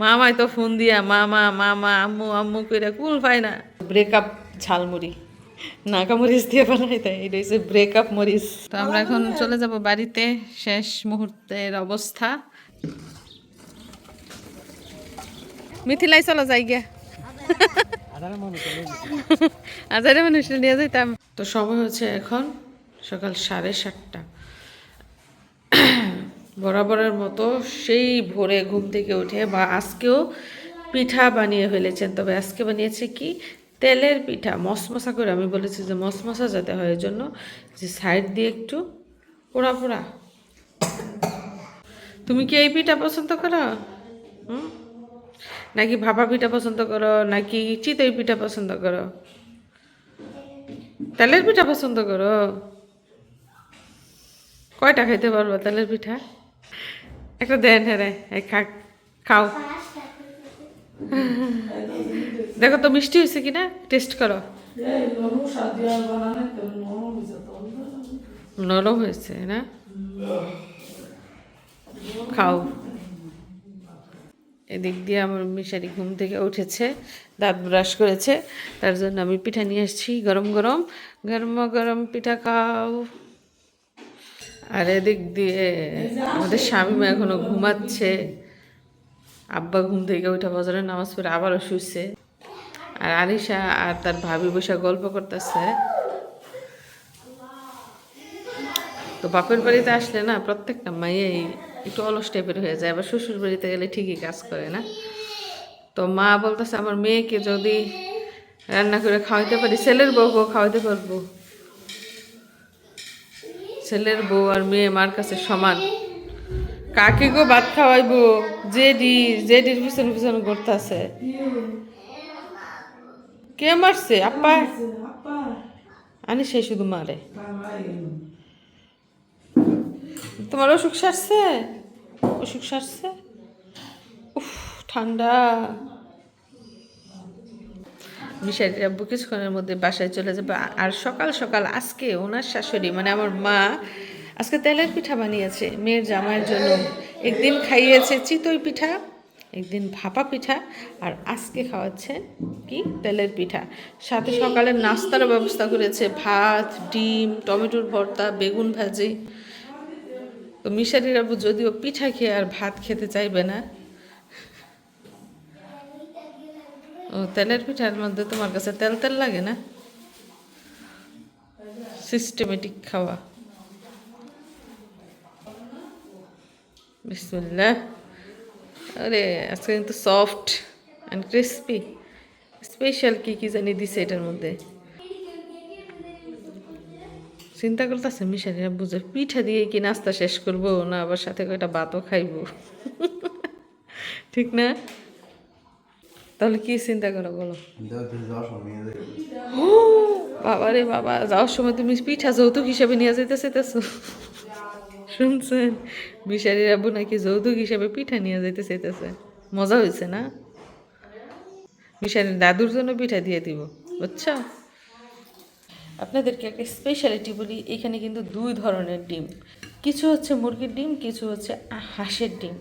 মামাই তো ফোন দিয়া মামা মামা আম্মু আম্মু কইরা কুল পায় না। ব্রেকআপ ঝালমুড়ি। নাকা মরিচ দিয়ে বানাই তাই এটা হচ্ছে ব্রেকআপ মরিচ। তো আমরা এখন চলে যাব বাড়িতে শেষ মুহূর্তের অবস্থা। মিথিলাই চলো যাই গিয়া। আজারে মানুষ নিয়ে যাইতাম। তো সময় হচ্ছে এখন সকাল সাড়ে সাতটা। বরাবরের মতো সেই ভোরে ঘুম থেকে উঠে বা আজকেও পিঠা বানিয়ে ফেলেছেন। তবে আজকে বানিয়েছে কি? তেলের পিঠা। মশমশা করে আমি বলেছি যে মশমশা যাতে হয়, এর জন্য যে সাইড দিয়ে একটু পোড়া পোড়া। তুমি কি এই পিঠা পছন্দ করো? হুম? নাকি ভাপা পিঠা পছন্দ করো? নাকি চিতই পিঠা পছন্দ করো? তেলের পিঠা পছন্দ করো? কয়টা খাইতে পারব তেলের পিঠা? একটা দেন হ্যাঁ রে খাও। দেখো তো মিষ্টি হয়েছে কিনা টেস্ট করো। নরম হয়েছে, না? খাও। এদিক দিয়ে আমার মিশারি ঘুম থেকে উঠেছে, দাঁত ব্রাশ করেছে, তার জন্য আমি পিঠা নিয়ে এসেছি গরম গরম। গরম গরম পিঠা খাও। আর এদিক দিয়ে আমাদের স্বামী মা এখনও ঘুমাচ্ছে। আব্বা ঘুম থেকে উঠে বজরের নামাজ পড়ে আবারও শুইছে। আর আরিশা আর তার ভাবি বসে গল্প করতেছে। তো বাপের বাড়িতে আসলে না প্রত্যেকটা মাইয়াই একটু অলস টাইপের হয়ে যায়, আবার শ্বশুর বাড়িতে গেলে ঠিকই কাজ করে না। তো মা বলতেছে, আমার মেয়েকে যদি রান্না করে খাওয়াইতে পারি, ছেলের বউকেও খাওয়াইতে পারব। ছেলের বউ আর মেয়ে মার কাছে সমান। কাকে গো ভাত খাওয়াইবো? জেডি, জেডির পিছন পিছন করতেছে কে মারছে? আপা? আনি সে শুধু মারে। তোমার অসুখ সারছে? অসুখ সারছে? উফ, ঠান্ডা। মিশাইর আব্বু কিছুক্ষণের মধ্যে বাসায় চলে যাবে। আর সকাল সকাল আজকে ওনার শাশুড়ি মানে আমার মা, আজকে তেলের পিঠা বানিয়েছে মেয়ের জামাইয়ের জন্য। একদিন খাইয়েছে চিতই পিঠা, একদিন ভাপা পিঠা, আর আজকে খাওয়াচ্ছে কি? তেলের পিঠা। সাথে সকালের নাস্তারও ব্যবস্থা করেছে, ভাত, ডিম, টমেটোর ভর্তা, বেগুন ভাজি। তো মিশারির যদিও পিঠা খেয়ে আর ভাত খেতে চাইবে না ও, তেলের পিঠার মধ্যে তোমার কাছে তেল তেল লাগে না? সিস্টেমেটিক খাওয়া। বিসমিল্লাহ। আরে, আজকে কিন্তু সফট অ্যান্ড ক্রিস্পি স্পেশাল কী কী জানি দিছে এটার মধ্যে। চিন্তা করতেছে মিশারিরা বুঝে পিঠা দিয়ে কি নাস্তা শেষ করব, না আবার সাথে কয়টা ভাতও খাইবো। ঠিক না? তাহলে কি চিন্তা করো বলো। বাবা রে বাবা যাওয়ার সময় তুমি পিঠা যৌতুক হিসাবে নিয়ে যেতে চাইতেছো? শুনছেন? মিশারির আব্বু নাকি যৌতুক হিসাবে পিঠা নিয়ে যেতে চাইতেছে। মজা হয়েছে না? মিশারির দাদুর জন্য পিঠা দিয়ে দিব বুঝছ? আপনাদেরকে একটা স্পেশালিটি বলি এখানে কিন্তু দুই ধরনের ডিম। কিছু হচ্ছে মুরগির ডিম কিছু হচ্ছে হাঁসের ডিম।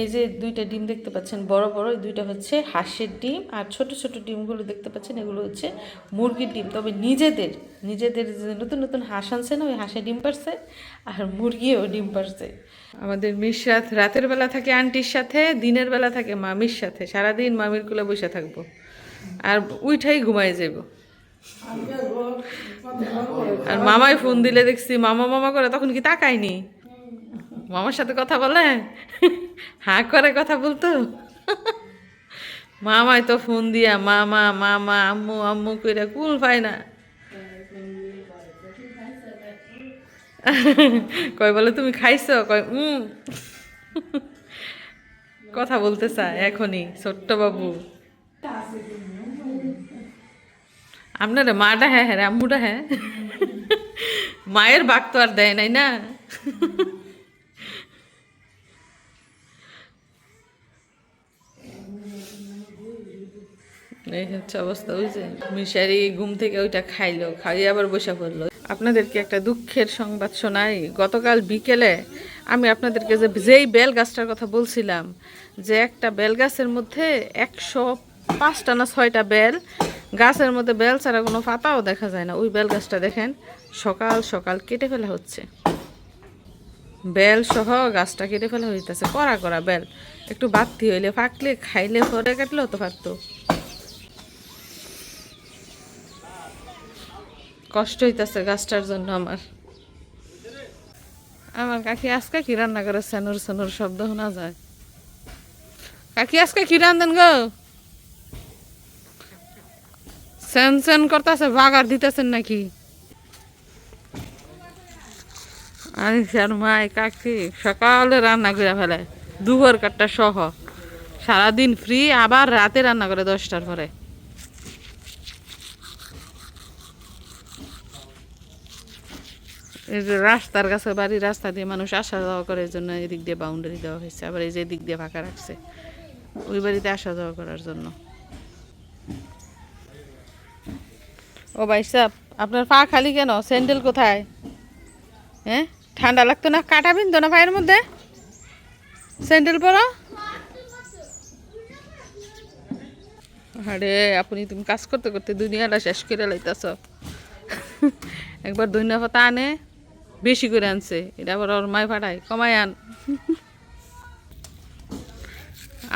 এই যে দুইটা ডিম দেখতে পাচ্ছেন, বড় বড় দুইটা হচ্ছে হাঁসের ডিম আর ছোট ছোট ডিমগুলো দেখতে পাচ্ছেন, এগুলো হচ্ছে মুরগির ডিম। তবে নিজেদের নিজেদের যে নতুন নতুন হাঁস আনছে না ওই হাঁসে ডিম পারছে আর মুরগিও ডিম পারছে। আমাদের মিশরাত রাতের বেলা থাকে আন্টির সাথে, দিনের বেলা থাকে মামির সাথে। সারাদিন মামির কুলে বসে থাকব আর উইঠাই ঘুমায় যাব আর মামাই ফোন দিলে দেখছি, মামা মামা করে, তখন কি তাকায়নি? মামার সাথে কথা বলে? হ্যাঁ করে কথা বলতো? মামায় তো ফোন দিয়া, মামা মামা, আম্মু আম্মু কইরা কুল পায় না। কয় বলে, তুমি খাইছো? কয় উম। কথা বলতে চায় এখনই, ছোট্ট বাবু। আপনারা মাটা হ্যাঁ হ্যাঁ আম্মুটা হ্যাঁ মায়ের বাক তো আর দেয় নাই না। এই হচ্ছে অবস্থা বুঝছে মিশারি ঘুম থেকে ওইটা খাইলো, খাইয়ে আবার বসে পড়ল। আপনাদেরকে একটা দুঃখের সংবাদ শোনাই। গতকাল বিকেলে আমি আপনাদেরকে যে যেই বেল গাছটার কথা বলছিলাম, যে একটা বেল গাছের মধ্যে একশো পাঁচটা না ছয়টা বেল, গাছের মধ্যে বেল ছাড়া কোনো পাতাও দেখা যায় না। ওই বেল গাছটা দেখেন, সকাল সকাল কেটে ফেলা হচ্ছে। বেল সহ গাছটা কেটে ফেলা হইতেছে করা করা বেল। একটু বাড়তি হইলে ফাঁকলে খাইলে পরে কাটলেও তো পারতো। কষ্ট হইতাছে গাছটার জন্য আমার। আমার কাকি আজকে কি রান্না করে সেনুর সেনুর শব্দ শোনা যায়। কাকি আজকে কি রান্ধেন গো? সেন সেন করতেছে, বাগার দিতেছেন নাকি? আনিসার মাই কাকি, সকালে রান্না করে ফেলে দুপুর কাটটা সহ। সারাদিন ফ্রি আবার রাতে রান্না করে দশটার পরে এই যে রাস্তার কাছে বাড়ি রাস্তা দিয়ে মানুষ আসা যাওয়া করে এই জন্য এদিক দিয়ে বাউন্ডারি দেওয়া হয়েছে, আবার এই যে দিক দিয়ে ফাঁকা রাখছে। ওই বাড়িতে আসা যাওয়া করার জন্য। ও ভাই সাহ, আপনার পা খালি কেন? স্যান্ডেল কোথায়? হ্যাঁ? ঠান্ডা লাগতো না? কাটা বিনতো না পায়ের মধ্যে? স্যান্ডেল পরো। আরে, আপনি তুমি কাজ করতে করতে দুনিয়াটা শেষ করে লাইতাছ। একবার ধনিয়া পাতা আনে। বেশি করে আনছে। এটা আবার ওর মায় ফাটায় কমায় আন।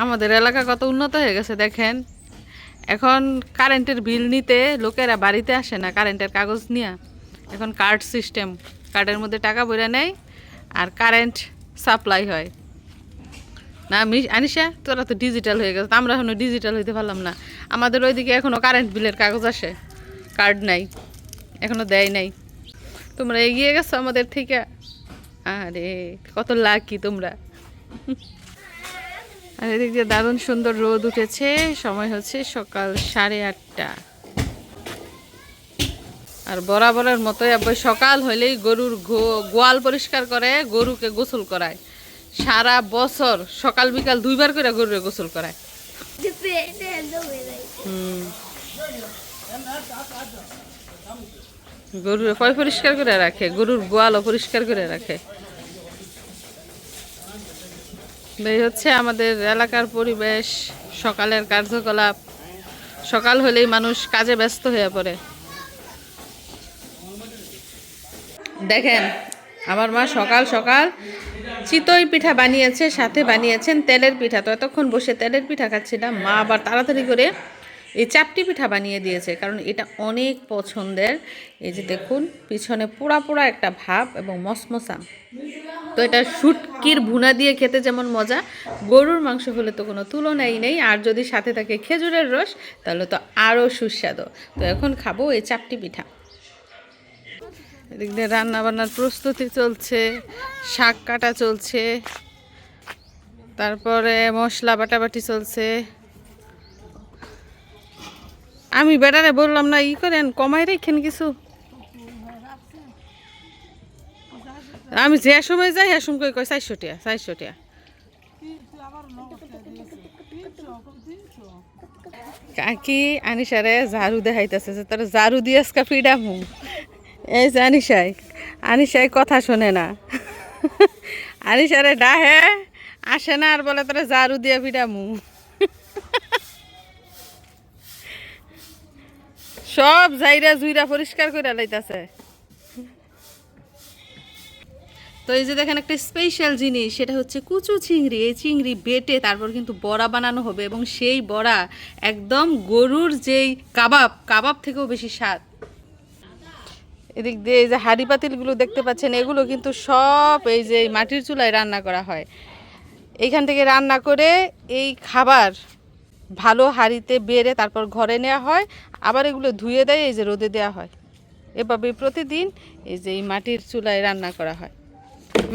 আমাদের এলাকা কত উন্নত হয়ে গেছে, দেখেন। এখন কারেন্টের বিল নিতে লোকেরা বাড়িতে আসে না, কারেন্টের কাগজ নিয়ে। এখন কার্ড সিস্টেম, কার্ডের মধ্যে টাকা বইরা নেয় আর কারেন্ট সাপ্লাই হয়। না আনিসা তোরা তো ডিজিটাল হয়ে গেছে আমরা এখনও ডিজিটাল হইতে পারলাম না। আমাদের ওইদিকে এখনও কারেন্ট বিলের কাগজ আসে, কার্ড নাই এখনও দেয় নাই। তোমরা এগিয়ে গেছো আমাদের থেকে? আরে কত লাকি তোমরা। আর এদিক দিয়ে দারুণ সুন্দর রোদ উঠেছে। সময় হচ্ছে সকাল সাড়ে আটটা। আর বরাবরের মতোই আবার সকাল হইলেই গরুর গোয়াল পরিষ্কার করে গরুকে গোসল করায়। সারা বছর সকাল বিকাল দুইবার করে গরুরে গোসল করায়। হুম। গরুর পয় পরিষ্কার করে রাখে? গরুর গোয়ালও পরিষ্কার করে রাখে। এই হচ্ছে আমাদের এলাকার পরিবেশ, সকালের কার্যকলাপ। সকাল হলেই মানুষ কাজে ব্যস্ত হয়ে পড়ে। দেখেন, আমার মা সকাল সকাল চিতই পিঠা বানিয়েছে, সাথে বানিয়েছেন তেলের পিঠা। তো এতক্ষণ বসে তেলের পিঠা খাচ্ছিলাম। মা আবার তাড়াতাড়ি করে এই চাপটি পিঠা বানিয়ে দিয়েছে, কারণ এটা অনেক পছন্দের। এই যে দেখুন, পিছনে পোড়া পোড়া একটা ভাব এবং মসমসা। তো এটা শুটকির ভুনা দিয়ে খেতে যেমন মজা, গরুর মাংস হলে তো কোনো তুলনাই নেই। আর যদি সাথে থাকে খেজুরের রস, তাহলে তো আরও সুস্বাদু। তো এখন খাব এই চাপটি পিঠা। এদিক দিয়ে রান্না বান্নার প্রস্তুতি চলছে, শাক কাটা চলছে, তারপরে মশলা বাটাবাটি চলছে। আমি বেটারে বললাম না, ই করেন কমাই রেখেন কিছু। আমি যে সময় যাই হ্যাঁ সময় কই চারশো টিয়া চারশো টিয়া কাকি আনিসারে ঝাড়ু দেখাইতেছে যে তার ঝাড়ু দিয়ে আজকে ফিডামু এই যে আনিসাই আনিসাই কথা শোনে না। আনিসারে ডাহে, আসে না আর বলে তারা ঝাড়ু দিয়ে ফিডামু সব জাইরা জুইরা পরিষ্কার করে লাইতাছে। তো এই যে দেখেন একটা স্পেশাল জিনিস, সেটা হচ্ছে কুচু চিংড়ি। এই চিংড়ি বেটে তারপর কিন্তু বড়া বানানো হবে এবং সেই বড়া একদম গরুর যেই কাবাব কাবাব থেকেও বেশি স্বাদ। এদিক দিয়ে এই যে হাঁড়ি পাতিলগুলো দেখতে পাচ্ছেন, এগুলো কিন্তু সব এই যে মাটির চুলায় রান্না করা হয়। এইখান থেকে রান্না করে এই খাবার ভালো হাঁড়িতে বেড়ে তারপর ঘরে নেওয়া হয়, আবার এগুলো ধুয়ে দেয়, এই যে রোদে দেওয়া হয়। এভাবে প্রতিদিন এই যে এই মাটির চুলায় রান্না করা হয়।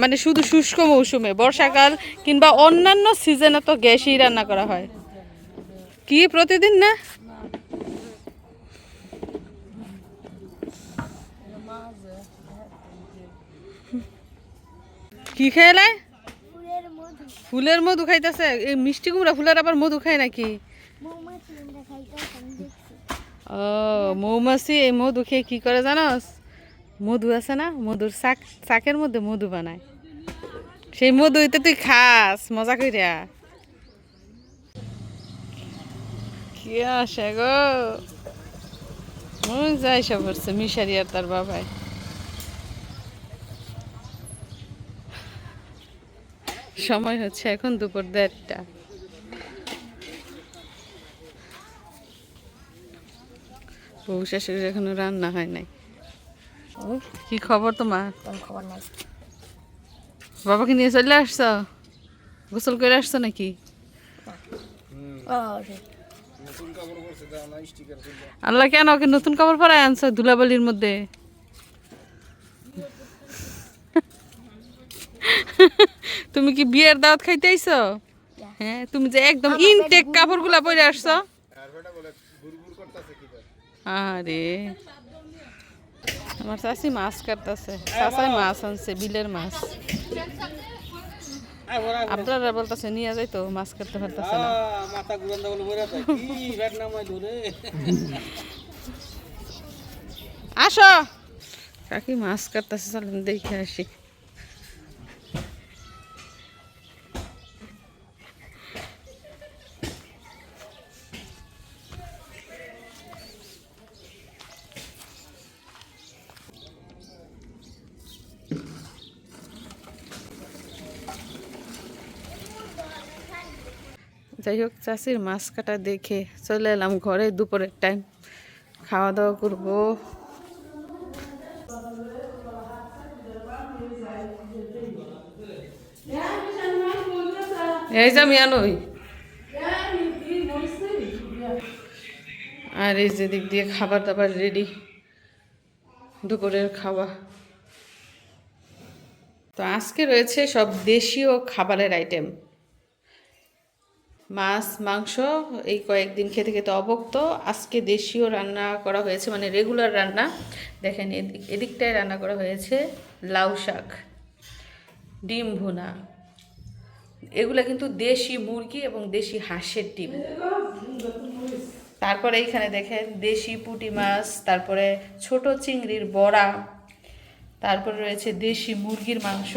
মানে শুধু শুষ্ক মৌসুমে, বর্ষাকাল কিংবা অন্যান্য সিজনে তো গ্যাসেই রান্না করা হয়। কি প্রতিদিন না? কি খেয়ে মধু ফুলের মধু খাইতেছে। এই মিষ্টি কুমড়া ফুলের আবার মধু খায় নাকি? ও মৌমাছি এই মধু খেয়ে কি করে জানোস? মধু আছে না মধুর শাক শাকের মধ্যে মধু বানায়। সেই মধুইতে তুই খাস মজা কইরা। কি আসে গো? যাই সব করছে মিশারি আর তার বাবাই সময় হচ্ছে এখন দুপুর দেড়টা। বউ শাশুড়ির এখনও রান্না হয় নাই। কি খবর তোমার? খবর নাই। বাবাকে নিয়ে চলে আসছো? গোসল করে আসছো নাকি? আল্লাহ কেন ওকে নতুন কাপড় পরায় আনছো ধুলাবালির মধ্যে? তুমি কি বিয়ের দাওয়াত খাইতে আইছো? হ্যাঁ তুমি যে একদম ইনটেক কাপড়গুলা পরে আসছো। আরে আমার চাষি মাছ কাটতেছে। চাষাই মাছ আনছে বিলের মাছ। আপনারা বলতেছে নিয়ে যাই তো মাছ কাটতে পারতেছে না। আসো। কাকি মাছ কাটতেছে চলেন দেখে আসি। যাই হোক চাষির মাছ কাটা দেখে চলে এলাম ঘরে দুপুরের টাইম খাওয়া দাওয়া করব। এই যে আমি আর এই যে দিক দিয়ে খাবার দাবার রেডি দুপুরের খাওয়া। তো আজকে রয়েছে সব দেশীয় খাবারের আইটেম মাছ, মাংস, এই কয়েকদিন খেতে খেতে অবক্ত। আজকে দেশীয় রান্না করা হয়েছে মানে রেগুলার রান্না। দেখেন এদিক এদিকটায় রান্না করা হয়েছে লাউ শাক, ডিম ভুনা। এগুলা কিন্তু দেশি মুরগি এবং দেশি হাঁসের ডিম। তারপরে এইখানে দেখেন, দেশি পুঁটি মাছ, তারপরে ছোট চিংড়ির বড়া, তারপরে রয়েছে দেশি মুরগির মাংস।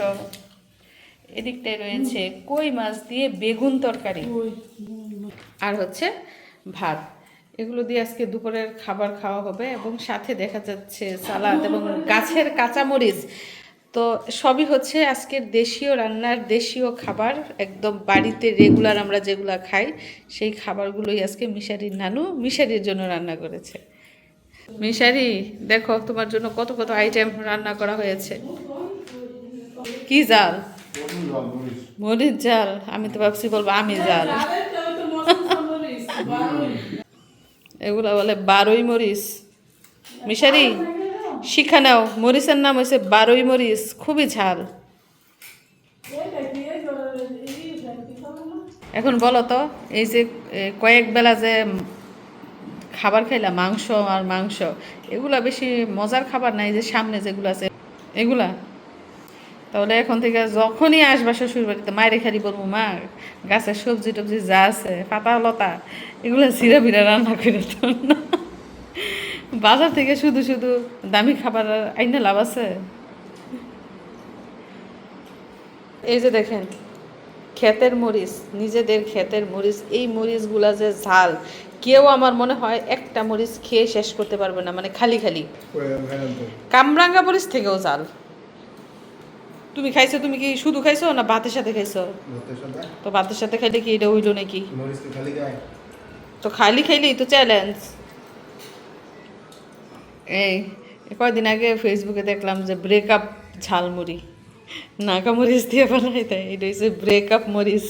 এদিকটায় রয়েছে কই মাছ দিয়ে বেগুন তরকারি। আর হচ্ছে ভাত। এগুলো দিয়ে আজকে দুপুরের খাবার খাওয়া হবে এবং সাথে দেখা যাচ্ছে সালাদ এবং গাছের কাঁচামরিচ। তো সবই হচ্ছে আজকের দেশীয় রান্নার দেশীয় খাবার। একদম বাড়িতে রেগুলার আমরা যেগুলো খাই সেই খাবারগুলোই আজকে মিশারির নানু মিশারির জন্য রান্না করেছে। মিশারি দেখো তোমার জন্য কত কত আইটেম রান্না করা হয়েছে। কি জাল। মরিচ জাল, আমি তো ভাবছি বলব আমি জাল। এগুলা বলে বারোই মরিচ। মিশারি, শিখা নাও, মরিচের নাম হয়েছে বারোই মরিচ, খুবই ঝাল। এখন বলো তো, এই যে কয়েক বেলা যে খাবার খাইলা, মাংস আর মাংস, এগুলা বেশি মজার খাবার নাই যে সামনে যেগুলো আছে, এগুলা? তাহলে এখন থেকে যখনই আসবা শ্বশুর বাড়িতে মায়ের খালি বলব মা গাছের সবজি টবজি যা আছে পাতা লতা এগুলো জিরা বিরা রান্না করে না। বাজার থেকে শুধু শুধু দামি খাবার আইনে লাভ আছে? এই যে দেখেন ক্ষেতের মরিচ নিজেদের ক্ষেতের মরিচ এই মরিচগুলা যে ঝাল কেউ আমার মনে হয় একটা মরিচ খেয়ে শেষ করতে পারবে না মানে খালি খালি। কামরাঙ্গা মরিচ থেকেও ঝাল। তুমি খাইছো তুমি কি শুধু খাইছো না ভাতের সাথে খাইছো? তো ভাতের সাথে খাইলে কি এটা হইল নাকি? তো খালি খাইলেই তো চ্যালেঞ্জ এই কয়দিন আগে ফেসবুকে দেখলাম যে ব্রেকআপ ঝালমুড়ি। নাকা মরিচ দিয়ে বানাই তাই এটা হচ্ছে ব্রেকআপ মরিচ।